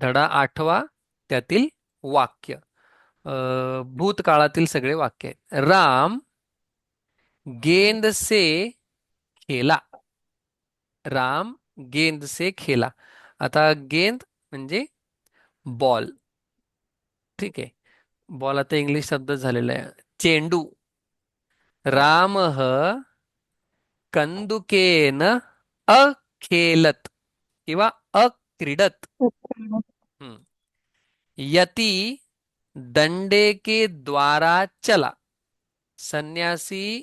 धडा आठवा त्यातील वाक्य. भूतकाळातील सगळे वाक्य आहेत. राम गेंद से खेला. राम गेंद से खेला. आता गेंद म्हणजे बॉल. ठीक आहे. बॉल आता इंग्लिश शब्द झालेला आहे. चेंडू. राम कंदुकेन अखेलत किंवा अ हम्म. यती दंडे के द्वारा चला। संन्यासी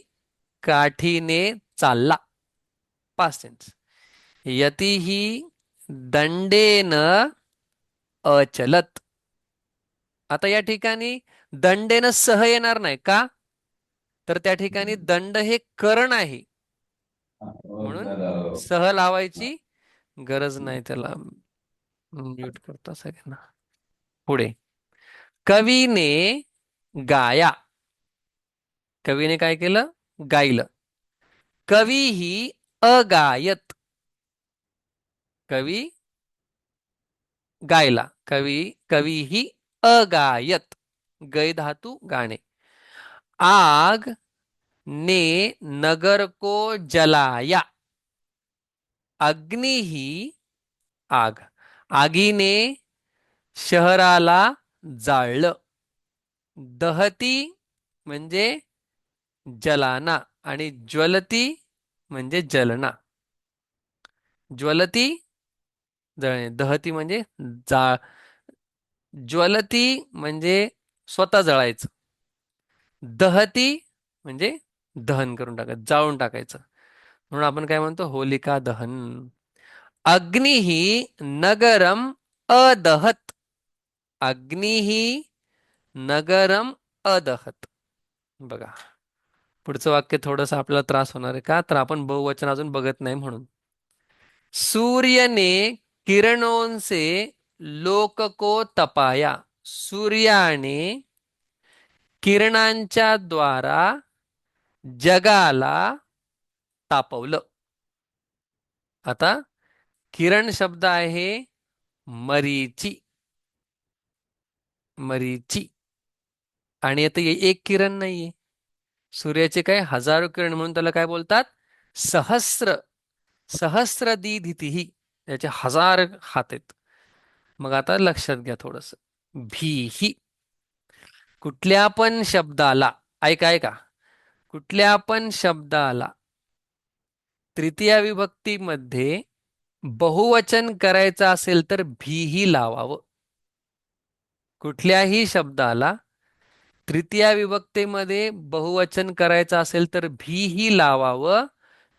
काठीने चालला। पास्ट टेन्स यती ही दंडेन अचलत। आता या ठिकाणी दंडेनं सह येणार नाही का? तर त्या ठिकाणी दंड हे करण आहे. म्हणून सह लावायची गरज नाही त्याला. म्यूट करता सगळ्यांना. पुढे. कवीने गाया. कवीने काय केलं? गायलं. कवी ही अगायत. कवी गायला. कवी कवी ही अगायत. गै धातू गाणे. आग ने नगर को जलाया. अग्नि ही आग. आगीने शहराला जाळलं. दहती म्हणजे जलाना आणि ज्वलती म्हणजे जलना. ज्वलती जळणे दहती म्हणजे जा ज्वलती म्हणजे स्वतः जळायचं. दहती म्हणजे दहन करून टाकायचं जाळून टाकायचं. म्हणून आपण काय म्हणतो? होलिका दहन. अग्निही नगरम अदहत। अग्निही नगरम अदहत। बघा पुढचं वाक्य थोडंसं आपल्याला त्रास होणार आहे का? तर आपण बहुवचन अजून बघत नाही म्हणून. सूर्यने किरणोंसे लोकको लोक को तपाया। सूर्याने किरणांच्या द्वारा जगाला तापवलं. आता किरण शब्द आहे मरीची. मरीची. आणि आता हे एक किरण नाहीये. सूर्याचे काय हजारो किरण म्हणून त्याला काय बोलतात? सहस्र. सहस्र दिधितीही याचे हजार हात आहेत. मग आता लक्षात घ्या थोडस. भीही कुठल्या पण शब्दाला ऐका ऐका. कुठल्या पण शब्दाला तृतीय विभक्तीमध्ये बहुवचन करायचं असेल तर भीही लावावं. कुठल्याही शब्दाला तृतीया विभक्तीमध्ये बहुवचन करायचं असेल तर भीही लावावं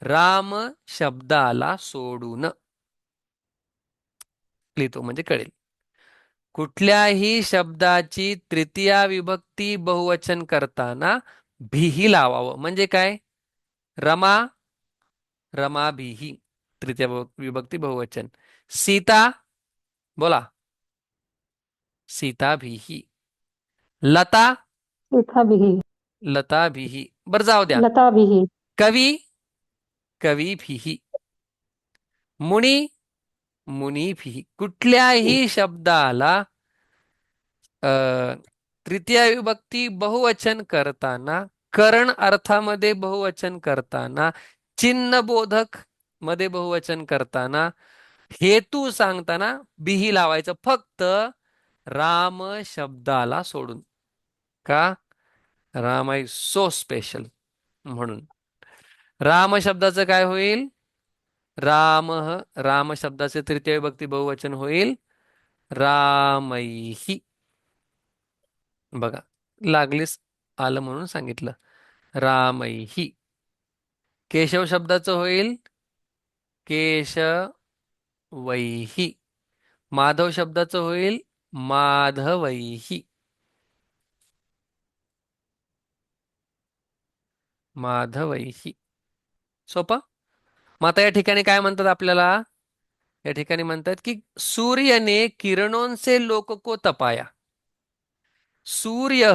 राम शब्दाला सोडून. लिहितो म्हणजे कळेल. कुठल्याही शब्दाची तृतीया विभक्ती बहुवचन करताना भीही लावावं. म्हणजे काय? रमा रमा भीही. तृतीय विभक्ती बहुवचन. सीता बोला. सीता भीही. लता. सीताभिः लता भीही. बर जाऊ द्या. लताभिः कवी. कवी भीही. मुनी. मुनी भीही. कुठल्याही शब्दाला तृतीय विभक्ती बहुवचन करताना करण अर्थामध्ये बहुवचन करताना चिन्हबोधक मध्ये बहुवचन करताना हेतू सांगताना बिही लावायचं फक्त राम शब्दाला सोडून. का? राम आय सो स्पेशल म्हणून. राम शब्दाचं काय होईल? राम राम शब्दाचे तृतीय भक्ती बहुवचन होईल. रामैही बघा लागलीच आलं म्हणून सांगितलं. रामैही केशव शब्दाचं होईल. केशवैही माधव शब्दाचं होईल माधवैही. माधवैही. सोपा? मग आता या ठिकाणी काय म्हणतात आपल्याला? या ठिकाणी म्हणतात की सूर्यने किरणोंचे लोक को तपाया सूर्य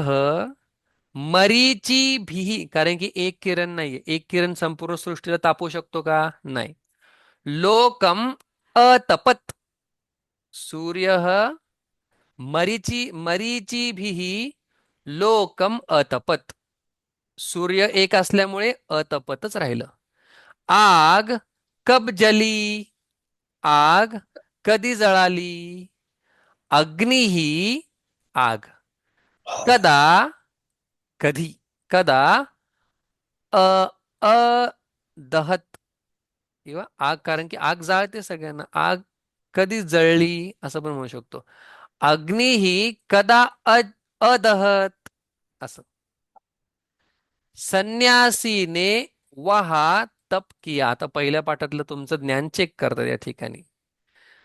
मरीची भीही कारण की एक किरण नाहीये. एक किरण संपूर्ण सृष्टीला तापू शकतो का? नाही. लोकम अतपत। सूर्यः मरीची मरीचीभिः लोकम अतपत। सूर्य एक असल्यामुळे अतपतच राहिलं। आग कब जली? आग कधी जळाली? अग्नी ही आग। कदा? कधी? कदा? अ अ दहत। किंवा आग कारण की आग जाळते सगळ्यांना. आग कधी जळली असं पण म्हणू शकतो. अग्नी ही कदा अदहत असं. संन्यासीने वहा तप किया. आता पहिल्या पाठातलं तुमचं ज्ञान चेक करतात या ठिकाणी.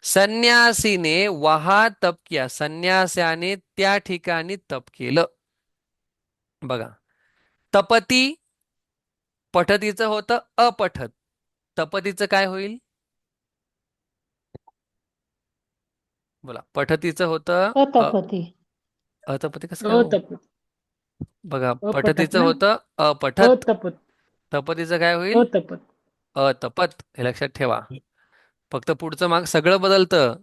संन्यासीने वहा तप किया. संन्यासाने त्या ठिकाणी तप केलं. बघा. तपती पठतीचं होतं अपठत. तपतीचं काय होईल? बोला पठतीचं होतं अ- अतपती अतपती कसं काय हो? बघा पठतीचं? होतं अपठत. तपतीचं काय होईल? अतपत अतपत हे लक्षात ठेवा. फक्त पुढचं माग सगळं बदलतं.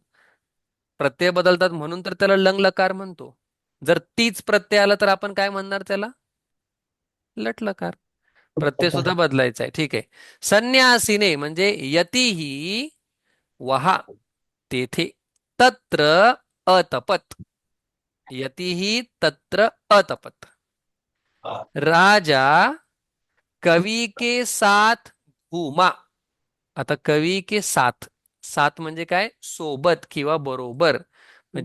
प्रत्यय बदलतात म्हणून तर त्याला लंग लकार म्हणतो. जर तीच प्रत्यय आला तर आपण काय म्हणणार त्याला? लट लकार प्रत्यय सुद्धा बदलायचा आहे ठीक आहे. संन्यासीने म्हणजे यतीही वहा तेथे तत्र अतपत. यतीही तत्र अतपत. राजा कवी के साथ घुमा. आता कवी के साथ. साथ म्हणजे काय? सोबत किंवा बरोबर.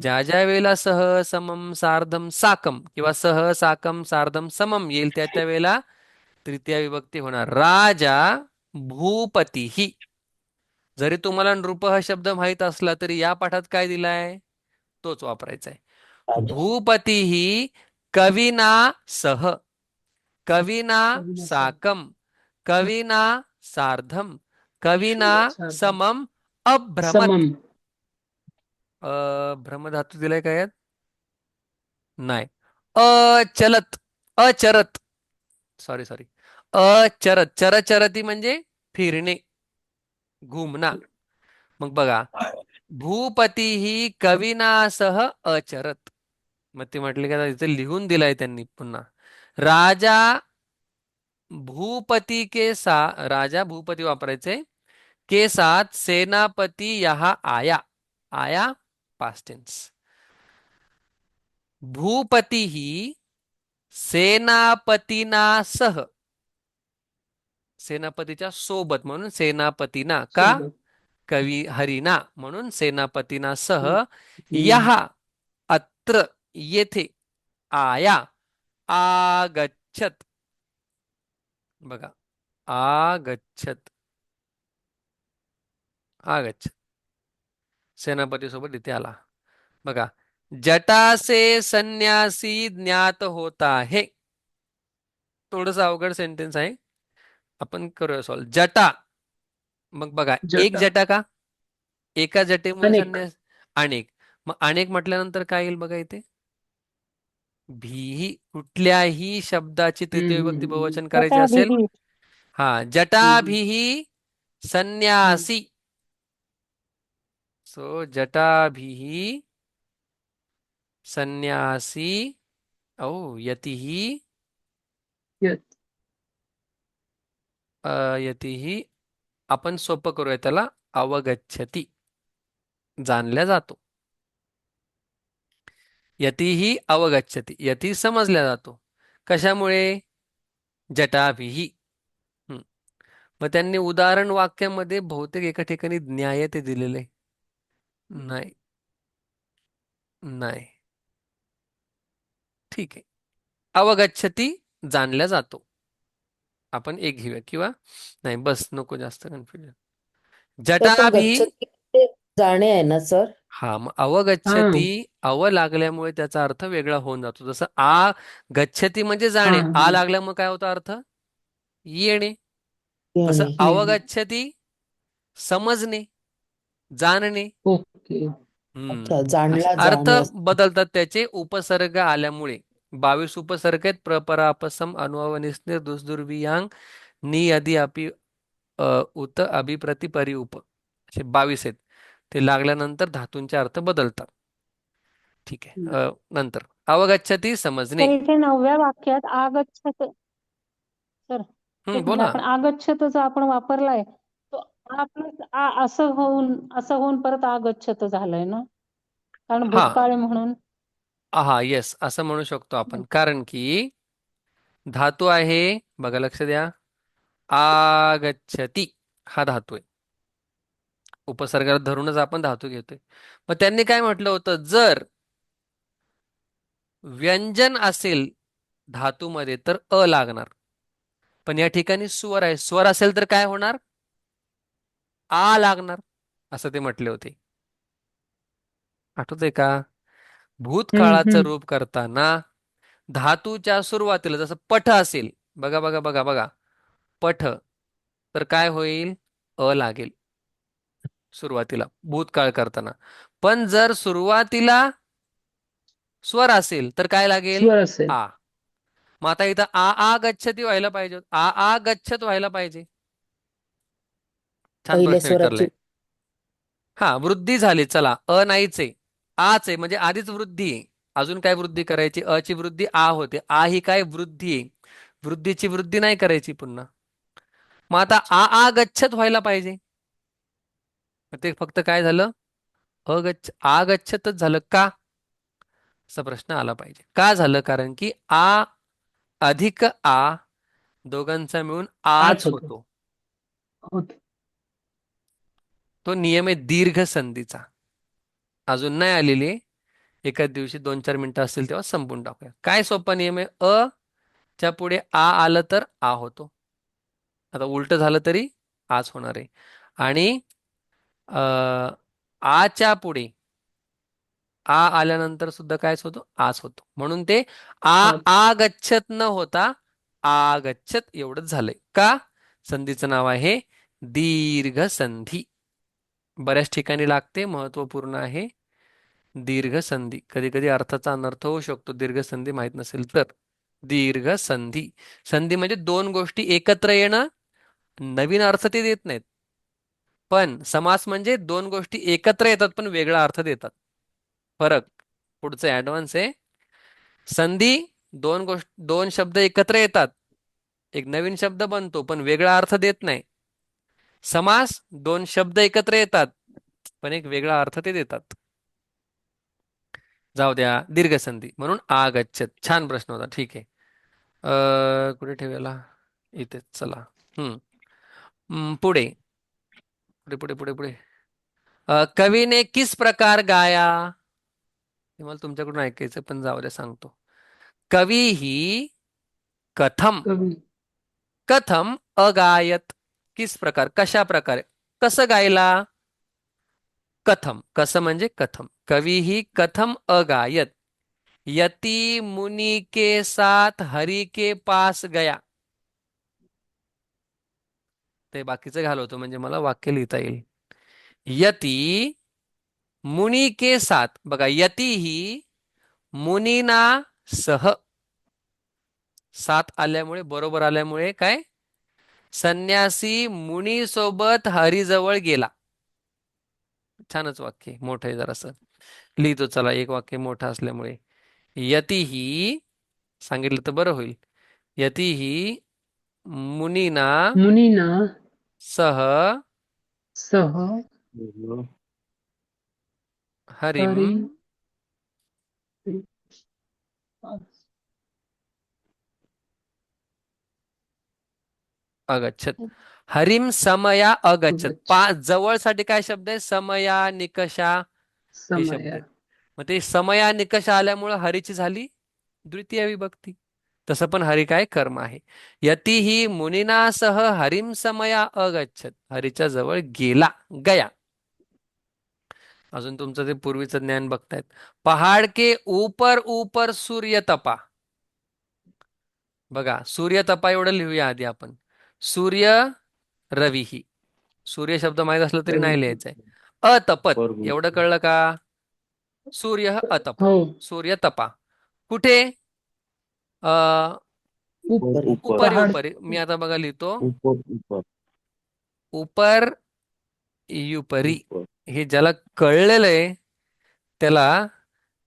ज्या ज्या वेळेला सह समम सार्धम साकम किंवा सह साकम सार्धम समम येईल त्या त्या वेळेला तृतीय विभक्ती होणार. राजा भूपतीही. जरी तुम्हाला नृप हा शब्द माहीत असला तरी या पाठात काय दिलाय? तोच वापरायचा आहे. भूपतीही कविना सह. कविना. साकम. कविना सार्धम. कविना. समम अभ्रमत. भ्रमधातू दिलाय काय? नाही. अचलत. अचरत. सॉरी सॉरी अचरत चरचरती म्हणजे फिरणे घुमना. मग बघा भूपती ही कविनासह अचरत. मग ते म्हटले का इथे लिहून दिलाय त्यांनी पुन्हा. राजा भूपती के सा राजा भूपती वापरायचे. के साथ सेनापती यहा आया. आया पास्टेन्स भूपती ही सेनापतीना सह सेनापतीच्या सोबत म्हणून सेनापतीना का. कवी हरिना म्हणून सेनापतीना सह. यहा अत्र येथे आया आगच्छत. बघा आगच्छत. आगच्छत. सेनापती सोबत इथे आला. बघा जटासे संन्यासी ज्ञात होता है. थोडस अवघड सेंटेन्स आहे. आपण करूया सॉल्व जटा. मग बघा एक जटा. का? एका जटेमुळे. संन्यास अनेक. मग अनेक म्हटल्यानंतर काय येईल बघा इथे? भीही कुठल्याही शब्दाची तृतीय विभक्ती बहुवचन करायचे असेल. हा जटाभिही संन्यासी. सो जटाभिही संन्यासी. औ यतीही. यतीही आपण सोपं करूया त्याला अवगच्छती जाणल्या जातो. यतीही अवगच्छती यती समजल्या जातो. कशामुळे? जटाभिही. मग त्यांनी उदाहरण वाक्यामध्ये बहुतेक एका ठिकाणी न्याय ते दिलेले. नाही. नाही. ठीक आहे. अवगच्छती जाणल्या जातो. आपण एक घेऊया किंवा नाही बस नको जास्त कन्फ्युजन तर तो जटाभी जाणे आहे ना सर? हा मग अवगच्छती अव लागल्यामुळे त्याचा अर्थ वेगळा होऊन जातो. जसं आ गच्छती म्हणजे जाणे. हा, आ हा. लागल्यामुळे काय होता अर्थ? येणे. तसं येणे. अवगच्छती समजणे जाणणे. ओके. हम्म. अच्छा जाणला अर्थ. बदलतात त्याचे उपसर्ग आल्यामुळे. बावीस उपसर्ग आहेत प्रपरा अपसम अनुअव निस्नेर दुसदुर्वियांग नि अदि अपि उत अभिप्रति परि उप. असे बावीस आहेत. ते लागल्यानंतर धातूंचे अर्थ बदलतात. ठीक आहे. नंतर. अवगच्छती समजणे. नवव्या वाक्यात आगच्छत. सर बोला. आपण आगच्छत जो आपण वापरलाय. तो आ प्लस आ असं होऊन असं होऊन परत आगच्छत झालंय ना? कारण भूतकाळ म्हणून. हा येस असं म्हणू शकतो आपण. कारण की धातू आहे बघा लक्ष द्या. आगच्छती हा धातू आहे. उपसर्गाला धरूनच आपण धातू घेतोय. मग त्यांनी काय म्हटलं होतं? जर व्यंजन असेल धातूमध्ये तर अ लागणार. पण या ठिकाणी स्वर आहे. स्वर असेल तर काय होणार? आ लागणार असं ते म्हटले होते. आठवतंय का? भूतकाळाचं. रूप करताना धातूच्या सुरुवातीला जसं पठ असेल बघा बघा बघा बघा. पठ तर काय होईल? अ लागेल सुरुवातीला भूतकाळ करताना. पण जर सुरुवातीला स्वर असेल तर काय लागेल? स्वर असेल. आ. मग आता इथं आ आ गच्छती व्हायला पाहिजे. आ आ गच्छत व्हायला पाहिजे. छान प्रश्न विचारलाय. हा वृद्धी झाली. चला अ नाहीच. आच आहे म्हणजे आधीच वृद्धी अजून काय वृद्धी करायची? अ ची वृद्धी आ होते. आ ही काय वृद्धी आहे? वृद्धीची वृद्धी नाही करायची पुन्हा. मग आता आ आ गच्छत व्हायला पाहिजे. ते फक्त काय झालं? अगच्छ आगच्छतच झालं का? असा प्रश्न आला पाहिजे. का झालं? कारण की आ अधिक आ दोघांचा मिळून आच होत. तो नियम आहे दीर्घ संधीचा अजून नाही आलेली. एकाच दिवशी दोन चार मिनिटं असतील तेव्हा संपून टाकूया. काय सोपा नियम आहे? अ च्या पुढे आ आलं तर आ होतो. आता उलट झालं तरी आच होणार आहे. आणि अ, आच्या पुढे आ आल्यानंतर सुद्धा कायच होतो? आच होतो. म्हणून ते आ आच. आगच्छत न होता आगच्छत एवढंच झालंय. का? संधीचं नाव आहे दीर्घ संधी. बऱ्याच ठिकाणी लागते महत्त्वपूर्ण आहे. दीर्घ संधी कधी कधी अर्थाचा अनर्थ होऊ शकतो. दीर्घ संधी माहीत नसेल तर. दीर्घ संधी संधी म्हणजे दोन गोष्टी एकत्र येणं नवीन अर्थ ते देत नाहीत. पण समास म्हणजे दोन गोष्टी एकत्र येतात पण वेगळा अर्थ देतात. फरक. पुढचं ऍडव्हान्स आहे. संधी दोन गोष्ट दोन शब्द एकत्र येतात. एक नवीन शब्द बनतो पण वेगळा अर्थ देत नाही. समास दोन शब्द एकत्र येतात पण एक वेगळा अर्थ ते देतात. जाऊ द्या दीर्घ संधी म्हणून आगच्छत. छान प्रश्न होता. ठीक आहे. अ कुठे ठेवायला इथेच चला. हम्म. पुढे. पुढे पुढे पुढे पुढे. कवीने किस प्रकार गाया? हे मला तुमच्याकडून ऐकायचं पण जाऊ द्या सांगतो. कवी ही कथम. कथम अगायत किस प्रकार? कशा प्रकारे? कसं गायला? कथम. कसं म्हणजे कथम? कवी ही कथम अगायत. यती मुनि के साथ हरी के पास गया. ते बाकीचं घालवतो म्हणजे मला वाक्य लिहिता येईल. यती मुनी के साथ. बघा यती ही मुनीना सह. साथ आल्यामुळे बरोबर आल्यामुळे काय? संन्यासी मुनी सोबत हरिजवळ गेला. छानच वाक्य मोठं आहे जरासं. लिहितो चला एक वाक्य मोठं असल्यामुळे. यती ही सांगितलं तर बरं होईल. यती ही मुनीना मुनीना सह सह हरिम हरी अगच्छत. हरिम समया अगच्छत अगच्छत. पा जवळसाठी काय शब्द आहे? समया निकषा. हे शब्द समया. आहेत मग ते समया निकष आल्यामुळं हरीची झाली द्वितीय विभक्ती. तसं पण हरी काय? कर्म आहे. यती ही मुनीनासह हरिम समया अगच्छत हरीच्या जवळ गेला गया. अजून तुमचं ते पूर्वीचं ज्ञान बघतायत. पहाड के ऊपर ऊपर सूर्य तपा बघा सूर्य तपा एवढं लिहूया आधी आपण. सूर्य रवीही. सूर्य शब्द माहीत असलं तरी नाही रवी. लिहायचंय. अतपत. एवढं कळलं का? सूर्य अतपत हो. सूर्य तपा. कुठे? अ ऊपर उपरी. उपरी मी आता बघा लिहितो. ऊपर ऊपर ऊपर युपरी. हे ज्याला कळलेलं आहे त्याला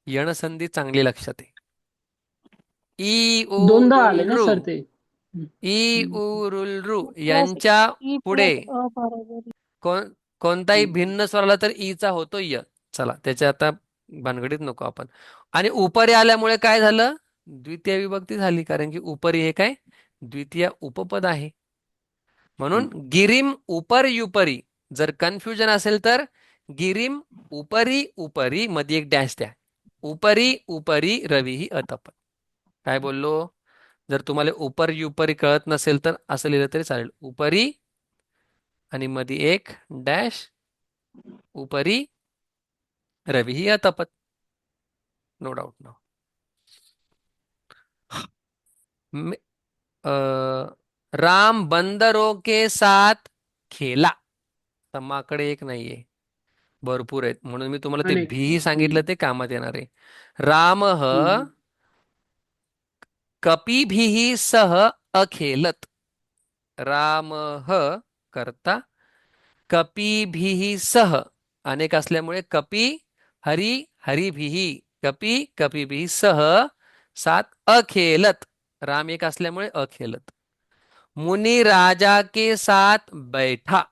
यणसंधी चांगली लक्षात आहे. ई उ दोनदा आले ना. सर ते. ई. उ रुल रू यांच्या पुढे. कोण कोणताही. भिन्न स्वर आला तर ईचा होतो य. चला त्याच्या आता भानगडीत नको आपण. आणि उपरी आल्यामुळे काय झालं? द्वितीय विभक्ती झाली कारण की उपरी हे काय? द्वितीय उपपद आहे. म्हणून गिरीम उपर युपरी जर कन्फ्युजन असेल तर गिरीम उपरी उपरी मध्ये एक डॅश द्या. उपरी उपरी रवी ही अतपद काय बोललो? जर तुम्हाला उपर युपरी कळत नसेल तर असं लिहिलं तरी चालेल. उपरी आणि मध्ये एक डॅश उपरी रवी ही अतपद नो डाऊट नो राम बंदरों के साथ खेला. तर माकडे एक नाहीये. भरपूर आहेत. म्हणून मी तुम्हाला ते. भी सांगितलं ते कामात येणार आहे. राम हम्म. कपिभिः सह अखेलत। राम करता कपिभिः सह अनेक असल्यामुळे कपी हरी हरिभिः कपी कपिभिः सह सात अखेलत। राम एक असल्यामुळे अखेलत। मुनि राजा के साथ बैठा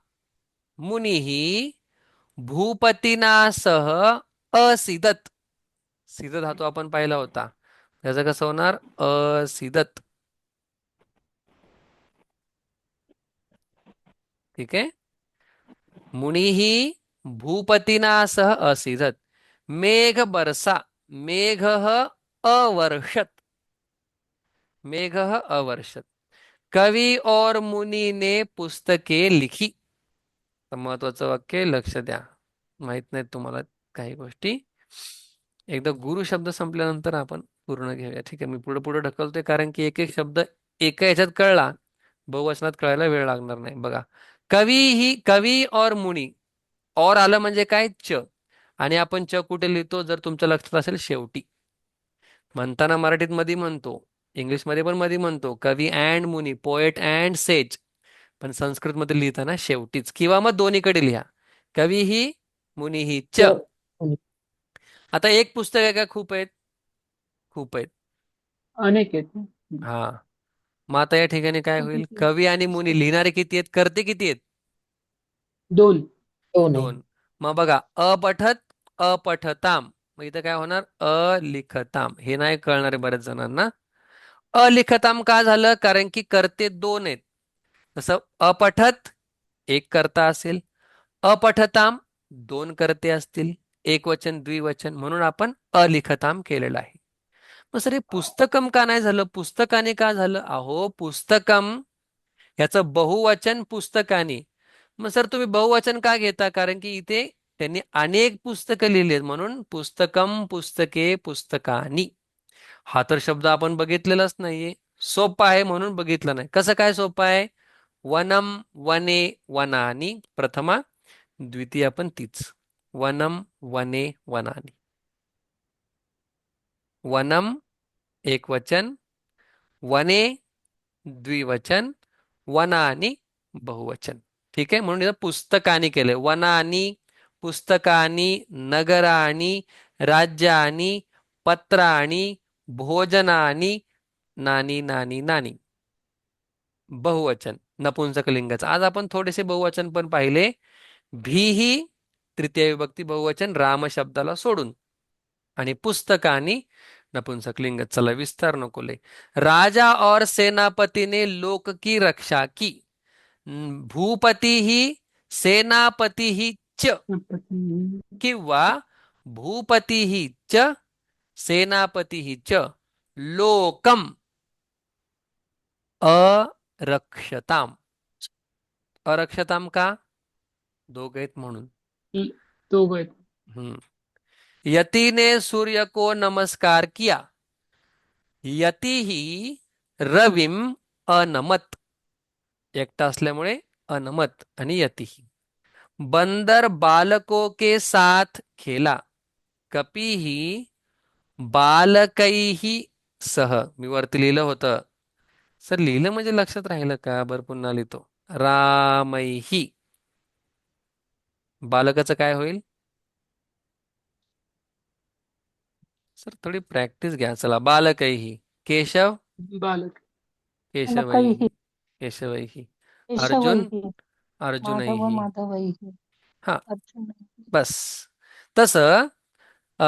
मुनी ही भूपतीना सह असिदत। सिद्ध धातू आपण पाहिला होता। त्याचं कसं होणार? असिदत ठीक आहे? मुनिही भूपतीनासह असिदत. मेघ बरसा. मेघ अवर्षत. मेघ अवर्षत. कवी और मुनि ने पुस्तके लिखी. महत्वाचं वाक्य लक्ष द्या. माहीत नाहीत तुम्हाला काही गोष्टी. एकदा गुरु शब्द संपल्यानंतर आपण पूर्ण घेऊया. ठीक आहे मी पुढे पुढे ढकलतोय कारण की एक एक शब्द एका याच्यात कळला बहुवचनात कळायला वेळ लागणार नाही. बघा कवी ही कवी और मुनी और आलं म्हणजे काय? च. आणि आपण च कुठे लिहितो? जर तुमच्या लक्षात असेल शेवटी. म्हणताना मराठीत मध्ये म्हणतो इंग्लिशमध्ये पण मध्ये म्हणतो कवी अँड मुनी पोएट अँड सेज पण संस्कृतमध्ये लिहिताना शेवटीच. किंवा मग दोन्हीकडे लिहा. कवी ही मुनी ही च. च. आता एक पुस्तक आहे का? खूप आहेत. खूप आहेत. अनेक आहेत. हा. मग आता या ठिकाणी काय होईल? कवी आणि मुनी लिहिणारे किती आहेत? करते किती आहेत? दोन. दोन आहे. दोन. मग बघा अपठत अपठताम. मग इथं काय होणार? अलिखताम. हे नाही कळणार आहे बऱ्याच जणांना. अलिखताम का झालं? कारण की करते दोन आहेत. तसं अपठत एक करता असेल. अपठताम दोन करते असतील. एक वचन द्विवचन म्हणून आपण अलिखताम केलेलं आहे. मग सर हे पुस्तकम का नाही झालं? पुस्तकाने का झालं? अहो पुस्तकम याचं बहुवचन पुस्तकाने. मग सर तुम्ही बहुवचन का घेता? कारण की इथे त्यांनी अनेक पुस्तकं लिहिली आहेत म्हणून पुस्तकम पुस्तके पुस्तकानी. हा तर शब्द आपण बघितलेलाच नाहीये. सोपा आहे म्हणून बघितलं नाही. कसं काय सोपं आहे? वनम वने वनानी. प्रथमा द्वितीय पण तीच. वनम वने वनानी। वनम एक वचन वने द्विवचन वनानी बहुवचन। ठीक आहे? म्हणून इथं पुस्तकानी केले. वनानी पुस्तकानी नगराणी राज्यानी पत्राणी भोजनानी नानी नानी नानी। बहुवचन नपुंसकलिंगाचं. आज आपण थोडेसे बहुवचन पण पाहिले. भीही तृतीय विभक्ती बहुवचन राम शब्दाला सोडून. आणि पुस्तकानी नपुंसकलिंग चला विस्तार नकोलय राजा और सेनापति ने लोक की रक्षा की? भूपती ही सेनापती ही च. किंवा भूपती ही च सेनापती ही च. लोकम. अरक्षताम. अरक्षताम का? दोघ आहेत म्हणून. दोघ आहेत हम्म। यति ने सूर्य को नमस्कार किया। यति ही रविम अनमत। एकटा असल्यामुळे अनमत आणि यति ही। बंदर बालकों के साथ खेला। कपी ही बालकैही सह। मी वरती लिहिलं होतं। सर, लिहिलं म्हणजे लक्षात राहिलं का? बरं पुन्हा लिहितो रामैही बालकाचं काय होईल? सर थोडी प्रॅक्टिस घ्या. चला बालकैही. केशव? बालक. केशवैही. केशवैही. अर्जुन? अर्जुनैही. हा. अर्जुन बस. तसं अ,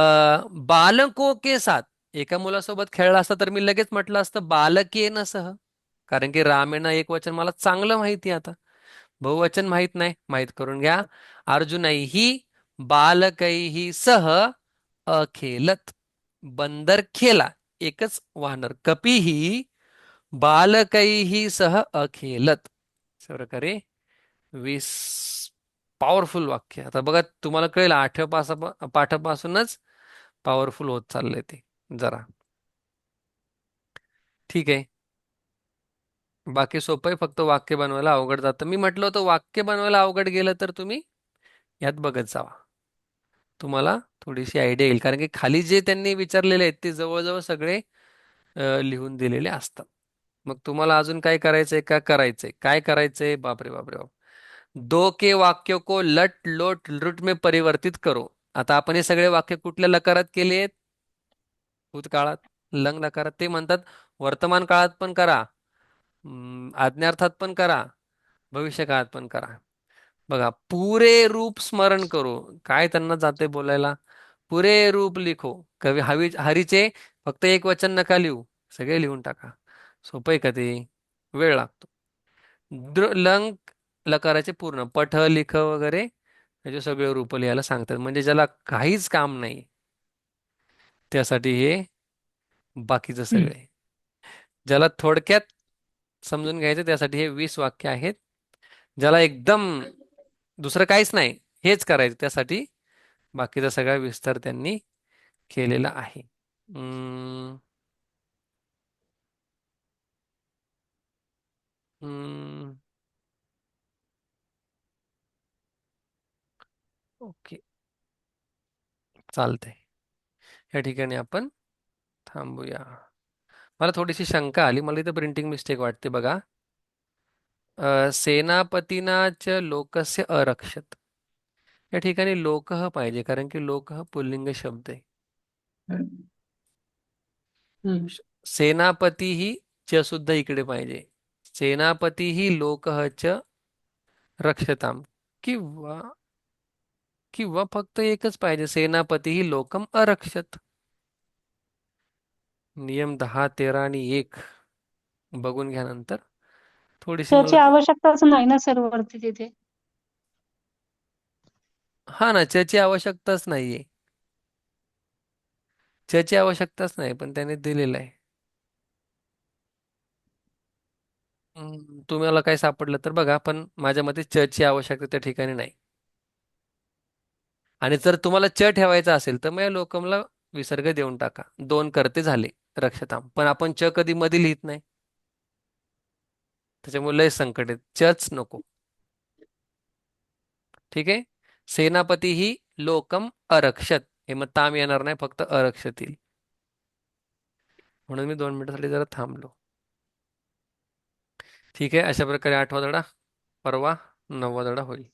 बालकों के साथ. एका मुलासोबत खेळला असता तर मी लगेच म्हटलं असतं बालकेन सह. कारण की रामेण एक वचन मला चांगलं माहिती आहे आता. बहुवचन माहीत नाही माहीत करून घ्या. अर्जुनैही बालकैही सह अखेलत. बंदर खेला. एकच वानर कपीही बालकैही सह अखेलत. अशा प्रकारे वीस पॉवरफुल वाक्य. आता बघा तुम्हाला कळेल आठव्या पासा पाठापासूनच पॉवरफुल होत चाललंय ते. जरा. ठीक आहे. बाकी सोपं आहे फक्त वाक्य बनवायला अवघड जातं. मी म्हटलं होतं वाक्य बनवायला अवघड गेलं तर तुम्ही यात बघत जावा. तुम्हाला थोडीशी आयडिया येईल. कारण की खाली जे त्यांनी विचारलेले आहेत ते जवळजवळ सगळे लिहून दिलेले असतात. मग तुम्हाला अजून काय करायचंय का करायचंय? काय करायचंय? बापरे बापरे बाप दो के वाक्य को लट लोट लुट में परिवर्तित करो. आता आपण हे सगळे वाक्य कुठल्या लकारात केले आहेत? भूतकाळात लंग लकारात ते म्हणतात वर्तमान काळात पण करा. आज्ञार्थात पण करा भविष्य काळात पण करा. बघा पुरे रूप स्मरण करो. काय त्यांना जाते बोलायला? पुरे रूप लिखो. कवी हवी हरीचे फक्त एक वचन नका लिहू सगळे लिहून टाका. सोपं आहे का ते? वेळ लागतो. द्र लंग लकाराचे पूर्ण. पठ लिख वगैरे त्याचे सगळे रूप लिहायला सांगतात. म्हणजे ज्याला काहीच काम नाही त्यासाठी हे बाकीचं सगळे. ज्याला थोडक्यात समजून घ्यायचं त्यासाठी हे वीस वाक्य आहेत. ज्याला एकदम दुसरं काहीच नाही हेच करायचं त्यासाठी बाकीचा सगळा विस्तार त्यांनी केलेला आहे. हम्म. हम्म. ओके. चालतंय. या ठिकाणी आपण थांबूया. मला थोडीशी शंका आली. मला इथं प्रिंटिंग मिस्टेक वाटते बघा. सेनापतीनाच लोकस्य अरक्षत. या ठिकाणी लोकः पाहिजे कारण की लोकः पुल्लिंग शब्द आहे. सेनापती ही च सुद्धा इकडे पाहिजे. सेनापती ही लोकः च रक्षताम. किंवा किंवा फक्त एकच पाहिजे सेनापती ही लोकम अरक्षत. नियम दहा तेरा आणि एक बघून घ्या नंतर थोडीशी त्याची मला आवश्यकताच नाही ना सर वरती तिथे? हा ना च्याची आवश्यकताच नाहीये. च्याची आवश्यकताच नाही पण त्याने दिलेलं आहे. हम्म, तुम्हाला काय सापडलं तर बघा पण माझ्या मते ची आवश्यकता त्या ठिकाणी नाही. आणि जर तुम्हाला च ठेवायचा असेल तर मग या लोकमला विसर्ग देऊन टाका. दोन करते झाले. रक्षताम पण आपण च कधी मध्ये लिहित नाही. त्याच्यामुळे लय संकट आहे. चच नको. ठीक आहे? सेनापती ही लोकम अरक्षत. हे मग ताम येणार नाही फक्त अरक्षत येईल. म्हणून मी दोन मिनिटासाठी जरा थांबलो. ठीक आहे? अशा प्रकारे आठवा धडा. परवा नववा धडा होईल.